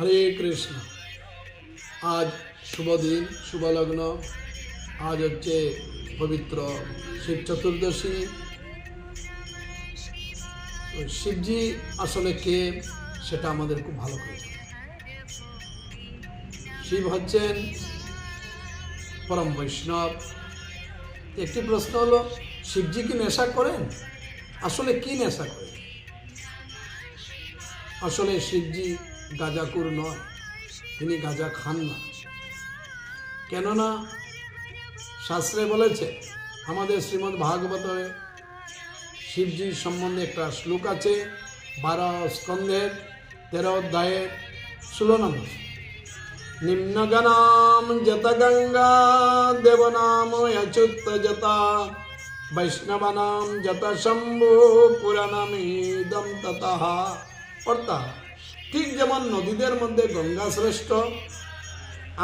হরে কৃষ্ণ। আজ শুভ দিন শুভ লগ্ন আজ হচ্ছে পবিত্র শিব চতুর্দশী। শিবজি আসলে কে সেটা আমাদের খুব ভালো করে। শিব হচ্ছেন পরম বৈষ্ণব। একটি প্রশ্ন হলো, শিবজি কি নেশা করেন? আসলে কি নেশা করেন? আসলে শিবজি গাজাকুর নয়, তিনি গাজা খান না। কেননা শাস্ত্রে বলেছে, আমাদের শ্রীমদ্ ভাগবতে শিবজির সম্বন্ধে একটা শ্লোক আছে, বারো স্কন্ধের তেরো অধ্যায়ের ষোলো নম্বর। নিম্নগণাম যত গঙ্গা, দেবনাম অচ্যুত যতা, বৈষ্ণবানাম যত শম্ভু, পুরাণামিদম ততঃ। অর্থাৎ ঠিক যেমন নদীদের মধ্যে গঙ্গা শ্রেষ্ঠ,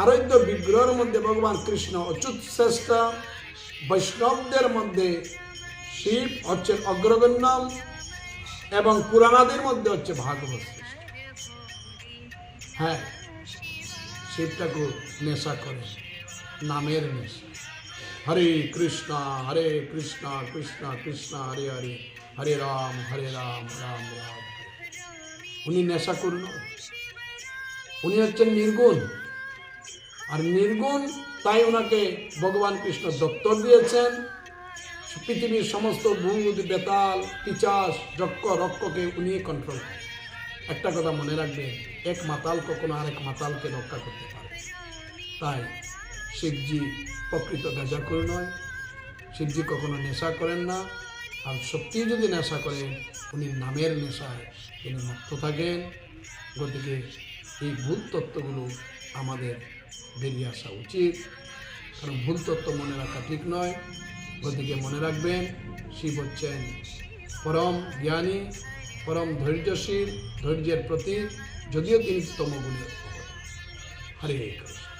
আরাধ্য বিগ্রহের মধ্যে ভগবান কৃষ্ণ অচ্যুত শ্রেষ্ঠ, বৈষ্ণবদের মধ্যে শিব হচ্ছে অগ্রগণ্য এবং পুরাণাদের মধ্যে হচ্ছে ভাগবত শ্রেষ্ঠ। হ্যাঁ শিব ঠাকুর নেশা করে, নামের নেশা। হরে কৃষ্ণ হরে কৃষ্ণ কৃষ্ণ কৃষ্ণ, হরে হরে হরে রাম হরে রাম রাম রাম। উনি নেশা করুন উনি হচ্ছেন নির্গুণ। আর নির্গুণ তাই ওনাকে ভগবান কৃষ্ণ দপ্তর দিয়েছেন। পৃথিবীর সমস্ত ভূত বেতাল, পিচাস যক্ষ রক্ষকে উনি কন্ট্রোল একটা কথা মনে রাখবেন, এক মাতাল কখনো আরেক মাতালকে রক্ষা করতে পারে তাই শিবজি প্রকৃত গাজাকুর নয়। শিবজি কখনো নেশা করেন না। আর সত্যি যদি নেশা করেন উনি নামের নেশায় তিনি মুক্ত থাকেন, গতিকে এই ভুল তত্ত্বগুলো আমাদের বেরিয়ে আসা উচিত। কারণ ভুল তত্ত্ব মনে রাখা ঠিক নয়। গতিকে মনে রাখবেন, শিব হচ্ছেন পরম জ্ঞানী, পরম ধৈর্যশীল, ধৈর্যের প্রতীক, যদিও তিনি তমগুণী হরে কৃষ্ণ।